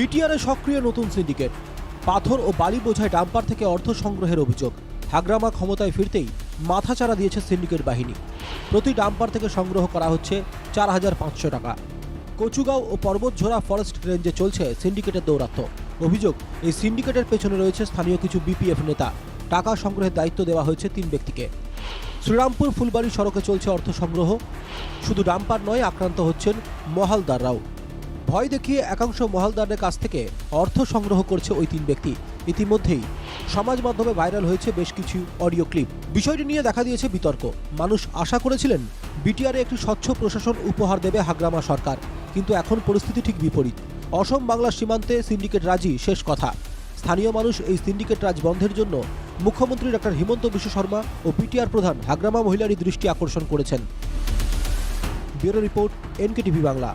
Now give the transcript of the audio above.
বিটিআরে সক্রিয় নতুন সিন্ডিকেট। পাথর ও বালি বোঝায় ডাম্পার থেকে অর্থ সংগ্রহের অভিযোগ। হাগ্রামা ক্ষমতায় ফিরতেই মাথাচাড়া দিয়েছে সিন্ডিকেট বাহিনী। প্রতি ডাম্পার থেকে সংগ্রহ করা হচ্ছে চার হাজার পাঁচশো টাকা। কচুগাঁও ও পর্বতঝোড়া ফরেস্ট রেঞ্জে চলছে সিন্ডিকেটের দৌরাত্ম্য অভিযোগ, এই সিন্ডিকেটের পেছনে রয়েছে স্থানীয় কিছু বিপিএফ নেতা। টাকা সংগ্রহের দায়িত্ব দেওয়া হয়েছে তিন ব্যক্তিকে। শ্রীরামপুর ফুলবাড়ি সড়কে চলছে অর্থ সংগ্রহ। শুধু ডাম্পার নয়, আক্রান্ত হচ্ছেন মহালদাররাও। ভয় দেখিয়ে একাংশ মহালদারের কাছ থেকে অর্থ সংগ্রহ করছে ওই তিন ব্যক্তি। ইতিমধ্যেই সমাজ মাধ্যমে ভাইরাল হয়েছে বেশ কিছু অডিও ক্লিপ। বিষয়টি নিয়ে দেখা দিয়েছে বিতর্ক। মানুষ আশা করেছিলেন বিটিআরে একটি স্বচ্ছ প্রশাসন উপহার দেবে হাগ্রামা সরকার। কিন্তু এখন পরিস্থিতি ঠিক বিপরীত। অসম বাংলার সীমান্তে সিন্ডিকেট রাজি শেষ কথা। স্থানীয় মানুষ এই সিন্ডিকেট রাজ বন্ধের জন্য মুখ্যমন্ত্রী ডক্টর হিমন্ত বিশ্ব শর্মা ও বিটিআর প্রধান হাগ্রামা মহিলারই দৃষ্টি আকর্ষণ করেছেন। Bureau report, NKTV Bangla.